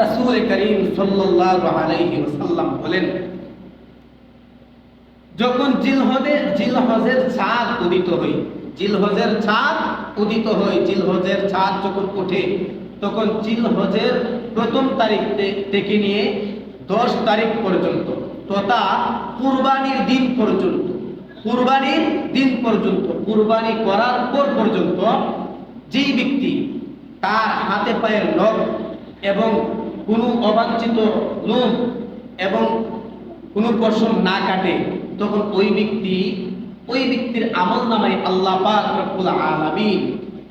রাসূল করিম সাল্লাল্লাহু আলাইহি ওয়াসাল্লাম বলেন, যখন জিলহজের জিলহজের চাঁদ উদিত হয়, জিলহজের চাঁদ উদিত হয়, জিলহজের চাঁদ যখন ওঠে, তখন জিলহজের প্রথম তারিখ থেকে নিয়ে দশ তারিখ পর্যন্ত, তথা কুরবানির দিন পর্যন্ত, কুরবানির দিন পর্যন্ত, কুরবানি করার পর পর্যন্ত, যেই ব্যক্তি তার হাতে পায়ের নখ এবং কোনো অবাঞ্ছিত লোম এবং কোনো পশম না কাটে, তখন ওই ব্যক্তি, ওই ব্যক্তির আমল নামায় আল্লাহ পাক রব্বুল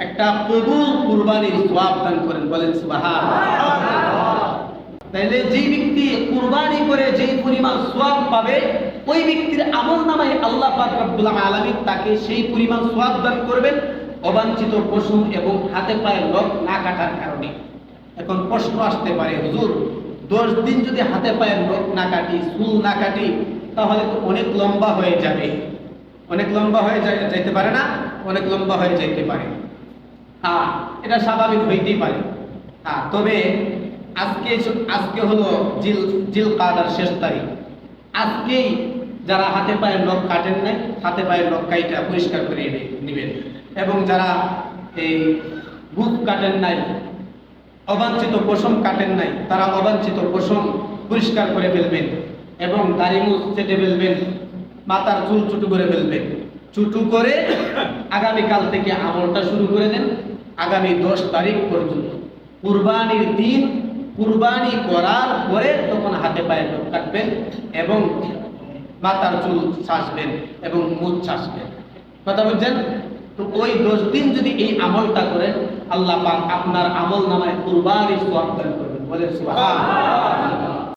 একটা প্রবল কুরবানির সওয়াব দান করেন, বলেন সুবহানাল্লাহ। তাইলে যে ব্যক্তি কুরবানি করে যেই পরিমাণ সওয়াব পাবে, ওই ব্যক্তির আমল নামায় আল্লাহ পাক রব্বুল আলামিন তাকে সেই পরিমাণ সওয়াব দান করবেন, অবাঞ্ছিত পশু এবং হাতে পায়ে নখ না কাটার কারণে। এখন প্রশ্ন আসতে পারে, হুজুর, দশ দিন যদি হাতে পায়ে নখ না কাটি, চুল না কাটি, তাহলে তো অনেক লম্বা হয়ে যাবে। অনেক লম্বা হয়ে যাই- যাইতে পারে না, অনেক লম্বা হয়ে যাইতে পারে। হ্যাঁ এটা স্বাভাবিক হইতেই পারে। হ্যাঁ তবে আজকে আজকে হলো জিল জিল কাদার শেষ তারিখ। আজকেই যারা হাতে পায়ের নখ কাটেন নাই, হাতে পায়ের নখ কাইটা পরিষ্কার করে নেবেন। এবং যারা এই বুক কাটেন নাই অবাঞ্ছিত পশম কাটেন নাই, তারা অবাঞ্ছিত পশম পরিষ্কার করে ফেলবেন এবং দাড়ি মুখ চেটে ফেলবেন, মাথার চুল চুটু করে ফেলবেন। চুটু করে আগামীকাল থেকে আমলটা শুরু করে দেন, আগামী দশ তারিখ পর্যন্ত। কুরবানির দিন, কুরবানি করার পরে তখন হাতে পায়ে নখ কাটবেন এবং মাথার চুল ছাসবেন এবং মুখ ছাসবেন। কথা বলছেন? তো ওই দশ দিন যদি এই আমলটা করেন, আল্লাহ পাক আপনার আমল নামায় কুরবানির সওয়াব দান করবেন। বলেন সুবহানাল্লাহ।